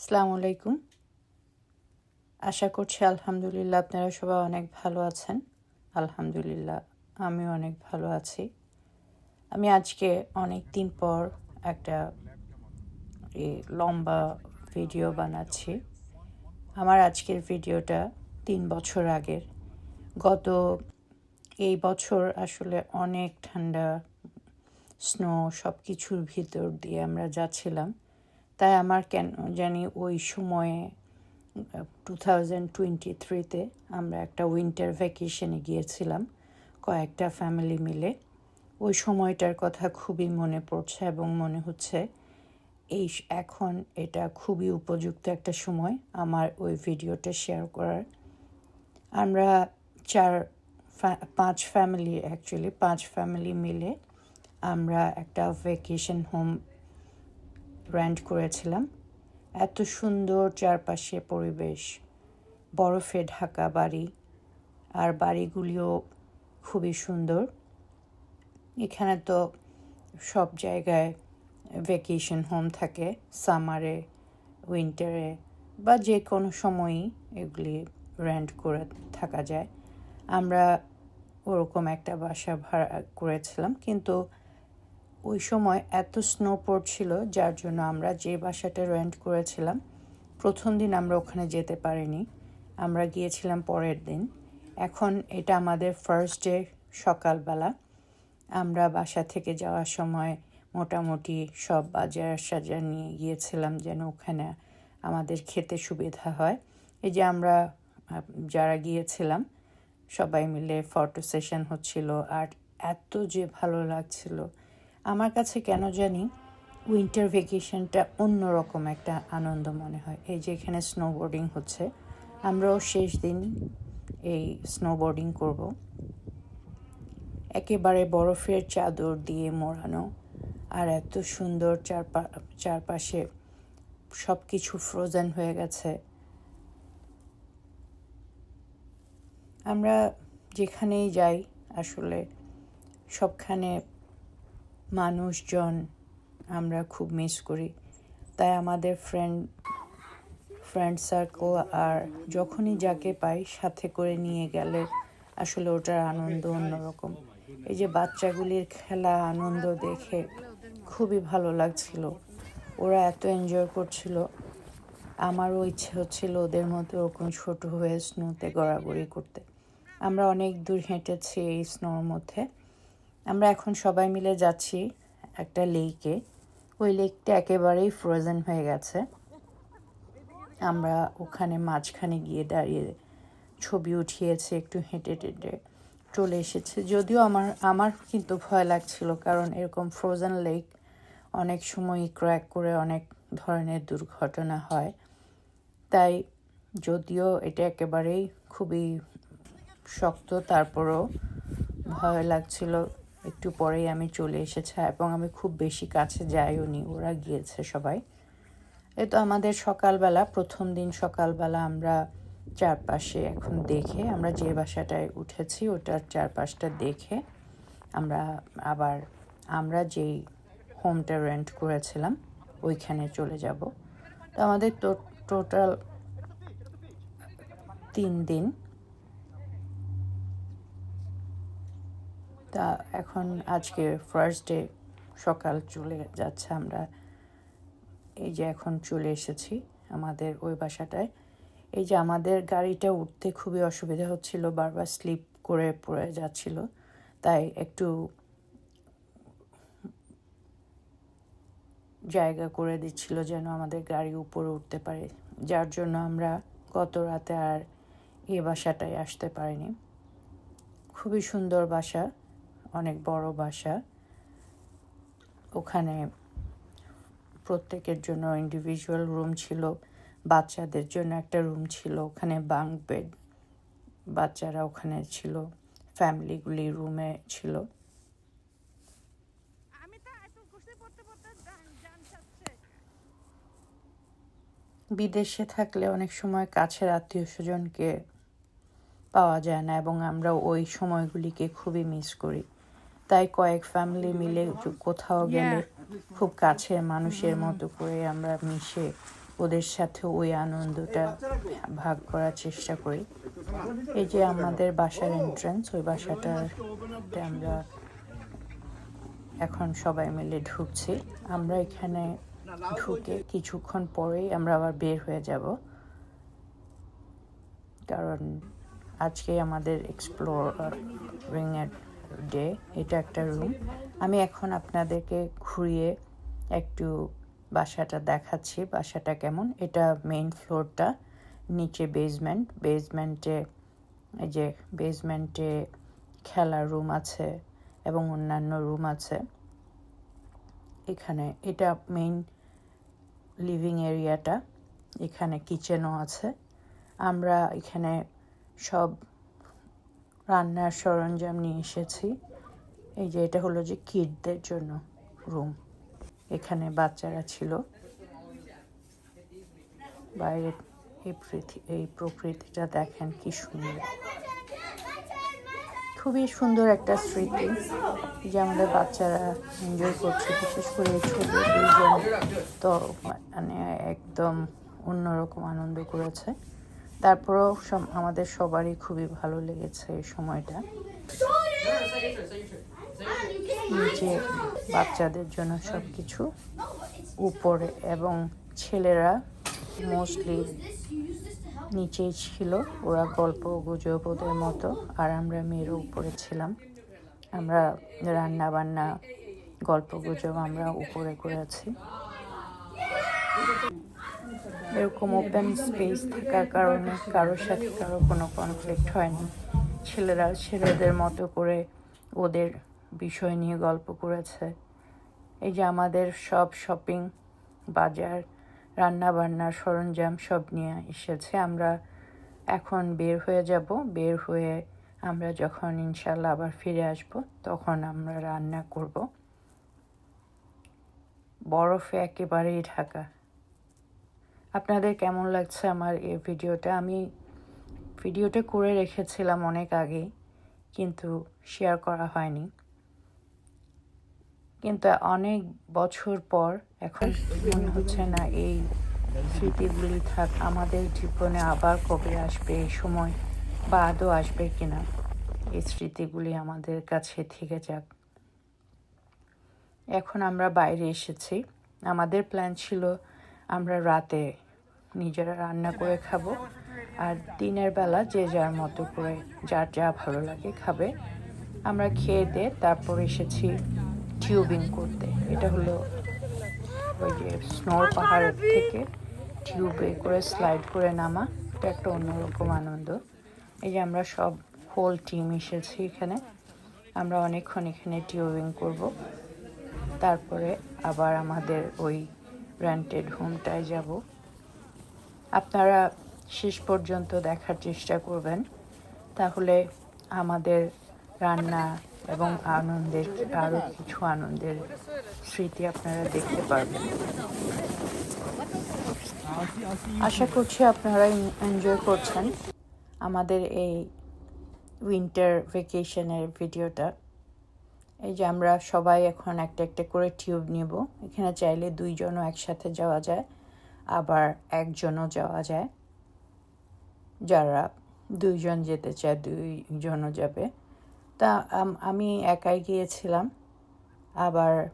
আসসালামু আলাইকুম। আশা করছি আলহামদুলিল্লাহ আপনারা সবাই অনেক ভালো আছেন। আলহামদুলিল্লাহ, আমিও অনেক ভালো আছি। আমি আজকে অনেক দিন পর একটা লম্বা ভিডিও বানাচ্ছি। আমার আজকের ভিডিওটা তিন বছর আগের। গত এই বছর আসলে অনেক ঠান্ডা, স্নো সব কিছুর ভিতর দিয়ে আমরা যাচ্ছিলাম। তাই আমার কেন জানি ওই সময়ে টু থাউজেন্ড টোয়েন্টি থ্রিতে আমরা একটা উইন্টার ভ্যাকেশনে গিয়েছিলাম, কয়েকটা ফ্যামিলি মিলে। ওই সময়টার কথা খুবই মনে পড়ছে এবং মনে হচ্ছে এই এখন এটা খুবই উপযুক্ত একটা সময় আমার ওই ভিডিওটা শেয়ার করার। আমরা চার পাঁচ ফ্যামিলি অ্যাকচুয়ালি পাঁচ ফ্যামিলি মিলে আমরা একটা ভ্যাকেশন হোম রেন্ট করেছিলাম। এত সুন্দর চারপাশে পরিবেশ, বরফে ঢাকা বাড়ি, আর বাড়িগুলিও খুবই সুন্দর। এখানে তো সব জায়গায় ভ্যাকেশন হোম থাকে সামারে উইন্টারে বা যে কোনো সময়ই এগুলি রেন্ট করে থাকা যায়। আমরা ওরকম একটা বাসা ভাড়া করেছিলাম, কিন্তু ওই সময় এত স্নো পড়ছিল, যার জন্য আমরা যে বাসাটা রেন্ট করেছিলাম, প্রথম দিন আমরা ওখানে যেতে পারিনি। আমরা গিয়েছিলাম পরের দিন। এখন এটা আমাদের ফার্স্ট ডে সকালবেলা। আমরা বাসা থেকে যাওয়ার সময় মোটামুটি সব বাজার সাজার নিয়ে গিয়েছিলাম যেন ওখানে আমাদের খেতে সুবিধা হয়। এই যে আমরা যারা গিয়েছিলাম, সবাই মিলে ফটো সেশন হচ্ছিল। আর এত যে ভালো লাগছিল আমার কাছে কেন জানি উইন্টার ভেকেশনটা অন্যরকম একটা আনন্দ মনে হয়। এই যে এখানে স্নোবোর্ডিং হচ্ছে, আমরাও শেষ দিন এই স্নোবোর্ডিং করব। একেবারে বরফের চাদর দিয়ে মোড়ানো আর এত সুন্দর চারপা, চারপাশে সব কিছু ফ্রোজেন হয়ে গেছে। আমরা যেখানেই যাই, আসলে সবখানে মানুষজন আমরা খুব মিস করি। তাই আমাদের ফ্রেন্ড ফ্রেন্ড সার্কেল আর যখনই যাকে পাই সাথে করে নিয়ে গেলে আসলে ওটার আনন্দ অন্যরকম। এই যে বাচ্চাগুলির খেলা, আনন্দ দেখে খুবই ভালো লাগছিল। ওরা এত এনজয় করছিল। আমারও ইচ্ছে হচ্ছিল ওদের মতো ওরকম ছোট হয়ে স্নোতে গড়াগড়ি করতে। আমরা অনেক দূর হেঁটেছি এই স্নোর মধ্যে। আমরা এখন সবাই মিলে যাচ্ছি একটা লেকে। ওই লেকটা একেবারেই ফ্রোজেন হয়ে গেছে। আমরা ওখানে মাঝখানে গিয়ে দাঁড়িয়ে ছবি উঠিয়েছে, একটু হেঁটে টেঁটে চলে এসেছে। যদিও আমার আমার কিন্তু ভয় লাগছিল, কারণ এরকম ফ্রোজেন লেক অনেক সময় ক্র্যাক করে অনেক ধরনের দুর্ঘটনা হয়। তাই যদিও এটা একেবারেই খুবই শক্ত, তারপরও ভয় লাগছিল। একটু পরেই আমি চলে এসেছি এবং আমি খুব বেশি কাছে যাইও নি, ওরা গিয়েছে সবাই। এ তো আমাদের সকালবেলা, প্রথম দিন সকালবেলা আমরা চারপাশে এখন দেখে, আমরা যে বাসাটায় উঠেছি ওটার চারপাশটা দেখে আমরা আবার, আমরা যেই হোমটা রেন্ট করেছিলাম, ওইখানে চলে যাব। তো আমাদের টোটাল তিন দিন তা এখন আজকে ফার্স্ট ডে সকাল চলে যাচ্ছে আমরা। এই যে এখন চলে এসেছি আমাদের ওই বাসাটায়। এই যে আমাদের গাড়িটা উঠতে খুবই অসুবিধা হচ্ছিল, বারবার স্লিপ করে পড়ে যাচ্ছিল। তাই একটু জায়গা করে দিচ্ছিল যেন আমাদের গাড়ি উপরে উঠতে পারে। যার জন্য আমরা গত রাতে আর এ বাসাটায় আসতে পারিনি। খুবই সুন্দর বাসা। অনেক বড় বাসা। ওখানে প্রত্যেকের জন্য ইন্ডিভিজুয়াল রুম ছিল বাচ্চাদের জন্য একটা রুম ছিল ওখানে বাঙ্ক বেড বাচ্চারা ওখানে ছিল ফ্যামিলিগুলি রুমে ছিল। বিদেশে থাকলে অনেক সময় কাছের আত্মীয় স্বজনকে পাওয়া যায় না এবং আমরা ওই সময়গুলিকে খুবই মিস করি। তাই কয়েক ফ্যামিলি মিলে কোথাও গেলে খুব কাছের মানুষের মতো করে আমরা মিশে ওদের সাথে ওই আনন্দটা ভাগ করার চেষ্টা করি। এই যে আমাদের বাসার এন্ট্রান্স ওই বাসাটাতে আমরা এখন সবাই মিলে ঢুকছি। আমরা এখানে ঢুকে কিছুক্ষণ পরেই আমরা আবার বের হয়ে যাব। কারণ আজকে আমাদের এক্সপ্লোরিং এর ডে এটা একটা রুম আমি এখন আপনাদেরকে ঘুরিয়ে একটু বাসাটা দেখাচ্ছি, বাসাটা কেমন। এটা মেইন ফ্লোরটা নিচে বেসমেন্ট বেসমেন্টে এই যে বেসমেন্টে খেলার রুম আছে এবং অন্যান্য রুম আছে। এখানে এটা মেইন লিভিং এরিয়াটা এখানে কিচেনও আছে। আমরা এখানে সব রান্নার সরঞ্জাম নিয়ে এসেছি। এই যে এটা হলো যে কিডদের জন্য রুম এখানে বাচ্চারা ছিল। বাইরে এই এই প্রকৃতিটা দেখেন কি সুন্দর। খুবই সুন্দর একটা স্মৃতি যে আমাদের বাচ্চারা এনজয় করছে, বিশেষ করে দুইজন। তো মানে একদম অন্যরকম আনন্দ করেছে। তারপরেও আমাদের সবারই খুবই ভালো লেগেছে এই সময়টা। নিচে বাচ্চাদের জন্য সব কিছু উপরে এবং ছেলেরা মোস্টলি নিচেই ছিল। ওরা গল্প গুজব ওদের মতো আর আমরা মেয়েরও উপরে ছিলাম। আমরা রান্না বান্না গল্প গুজব আমরা উপরে করেছি। এরকম ওপেন স্পেস থাকার কারণে কারোর সাথে কারও কোনো কনফ্লিক্ট হয়নি। ছেলেরা, ছেলেদের মতো করে ওদের বিষয় নিয়ে গল্প করেছে। এই যে আমাদের সব শপিং বাজার রান্না বান্নার সরঞ্জাম সব নিয়ে এসেছে। আমরা এখন বের হয়ে যাব। বের হয়ে আমরা যখন ইনশাল্লাহ আবার ফিরে আসব, তখন আমরা রান্না করব। বরফে একেবারেই ঢাকা। আপনাদের কেমন লাগছে আমার এই ভিডিওটা? আমি ভিডিওটা করে রেখেছিলাম অনেক আগে কিন্তু শেয়ার করা হয়নি। কিন্তু অনেক বছর পর এখন মনে হচ্ছে না এই স্মৃতিগুলি থাক, আমাদের জীবনে আবার কবে আসবে, এই সময় বা আদৌ আসবে কিনা, এই স্মৃতিগুলি আমাদের কাছে থেকে যাক। এখন আমরা বাইরে এসেছি। আমাদের প্ল্যান ছিল আমরা রাতে নিজেরা রান্না করে খাব। আর দিনের বেলা যে যার মতো করে যার যা ভালো লাগে খাবে। আমরা খেয়ে দিয়ে তারপর এসেছি টিউবিং করতে। এটা হলো ওই যে স্নোর পাহাড়ের থেকে টিউবে করে স্লাইড করে নামা। এটা একটা অন্যরকম আনন্দ। এই যে আমরা সব হোল টিম এসেছি এখানে। আমরা অনেকক্ষণ এখানে টিউবিং করব। তারপরে আবার আমাদের ওই রেন্টেড হোমটায় যাব। আপনারা শেষ পর্যন্ত দেখার চেষ্টা করবেন। তাহলে আমাদের রান্না এবং আনন্দের আরও কিছু আনন্দের স্মৃতি আপনারা দেখতে পারবেন। আশা করছি আপনারা এনজয় করছেন আমাদের এই উইন্টার ভেকেশনের ভিডিওটা এই যে আমরা সবাই এখন একটা একটা করে টিউব নিব। এখানে চাইলে দুইজনও একসাথে যাওয়া যায়। আবার একজনও যাওয়া যায়। যারা দুইজন যেতে চায়, দুইজনও যাবে। তা আমি একাই গিয়েছিলাম। আবার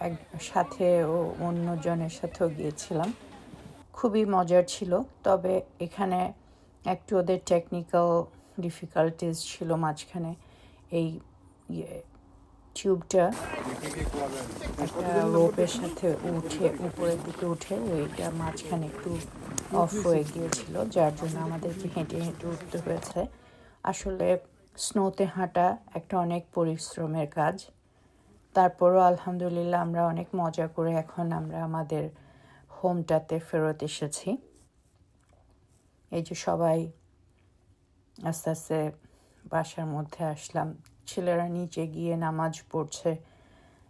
এক, সাথে ও অন্যজনের সাথেও গিয়েছিলাম। খুবই মজার ছিল। তবে এখানে একটু ওদের টেকনিক্যাল ডিফিকাল্টিস ছিল মাঝখানে। এই ইয়ে টিউবটা একটা রোপের সাথে উঠে, উপরের দিকে উঠে, ওইটা মাঝখানে একটু অফ হয়ে গিয়েছিল, যার জন্য আমাদেরকে হেঁটে হেঁটে উঠতে হয়েছে। আসলে স্নোতে হাঁটা একটা অনেক পরিশ্রমের কাজ। তারপরও আলহামদুলিল্লাহ আমরা অনেক মজা করে এখন আমরা আমাদের হোমটাতে ফেরত এসেছি। এই যে সবাই আস্তে আস্তে বাসার মধ্যে আসলাম। ছেলেরা নিচে গিয়ে নামাজ পড়ছে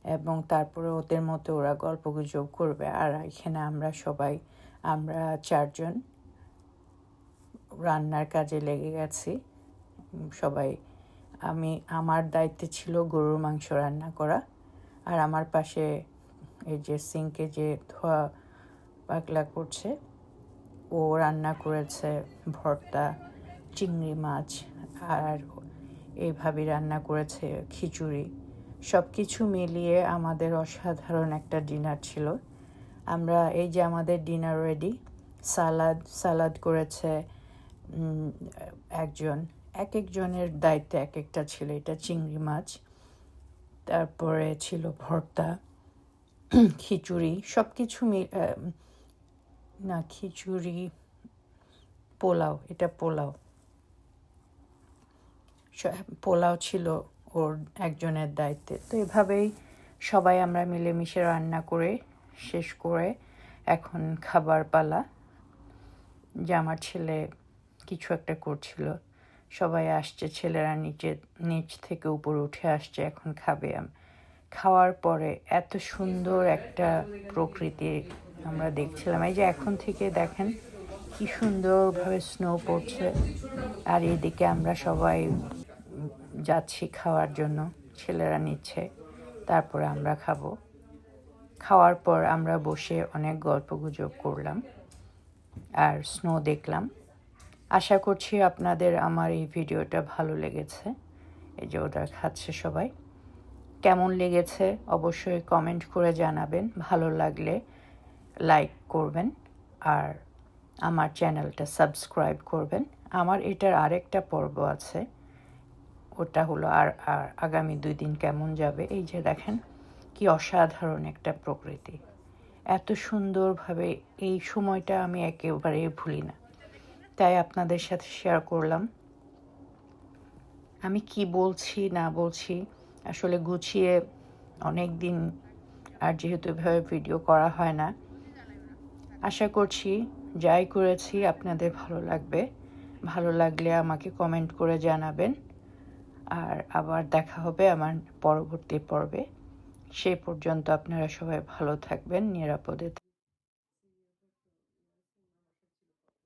এবং তারপরে ওদের মতো ওরা গল্প গুজব করবে। আর এখানে আমরা সবাই, আমরা চারজন রান্নার কাজে লেগে গেছি। সবাই, আমি, আমার দায়িত্বে ছিল গরুর মাংস রান্না করা। আর আমার পাশে এই যে সিঙ্কে যে ধোয়া পাগলা করছে, ও রান্না করেছে ভর্তা। চিংড়ি মাছ আর এইভাবে রান্না করেছে খিচুড়ি। সব কিছু মিলিয়ে আমাদের অসাধারণ একটা ডিনার ছিল। আমরা এই যে আমাদের ডিনার রেডি, সালাদ সালাদ করেছে একজন এক একজনের দায়িত্বে এক একটা ছিল। এটা চিংড়ি মাছ, তারপরে ছিল ভর্তা, খিচুড়ি সব কিছু না, খিচুড়ি পোলাও, এটা পোলাও। পোলাও ছিল ওর একজনের দায়িত্বে। তো এভাবেই সবাই আমরা মিলেমিশে রান্না করে শেষ করে এখন খাবার পালা। যে আমার ছেলে কিছু একটা করছিল। সবাই আসছে, ছেলেরা নিচে, নিচ থেকে উপরে উঠে আসছে, এখন খাবে খাওয়ার পরে এত সুন্দর একটা প্রকৃতি আমরা দেখছিলাম। এই যে এখন থেকে দেখেন কি সুন্দরভাবে স্নো পড়ছে। আর এদিকে আমরা সবাই যাচ্ছি খাওয়ার জন্য, ছেলেরা নিচ্ছে, তারপরে আমরা খাব। খাওয়ার পর আমরা বসে অনেক গল্পগুজব করলাম আর স্নো দেখলাম। আশা করছি আপনাদের আমার এই ভিডিওটা ভালো লেগেছে, এই যে ওটা খাচ্ছে সবাই। কেমন লেগেছে অবশ্যই কমেন্ট করে জানাবেন, ভালো লাগলে লাইক করবেন আর আমার চ্যানেলটা সাবস্ক্রাইব করবেন। আমার এটার আরেকটা পর্ব আছে ওটা হলো আর আর আগামী দুই দিন কেমন যাবে? এই যে দেখেন, কি অসাধারণ একটা প্রকৃতি। এত সুন্দরভাবে এই সময়টা আমি একেবারে ভুলি না। তাই আপনাদের সাথে শেয়ার করলাম। আমি কি বলছি, না বলছি, আসলে গুছিয়ে অনেক দিন আর যেহেতু এভাবে ভিডিও করা হয় না, আশা করছি যাই করেছি, আপনাদের ভালো লাগবে। ভালো লাগলে আমাকে কমেন্ট করে জানাবেন। আর আবার দেখা হবে আমার পরবর্তী পর্বে। সেই পর্যন্ত আপনারা সবাই ভালো থাকবেন নিরাপদে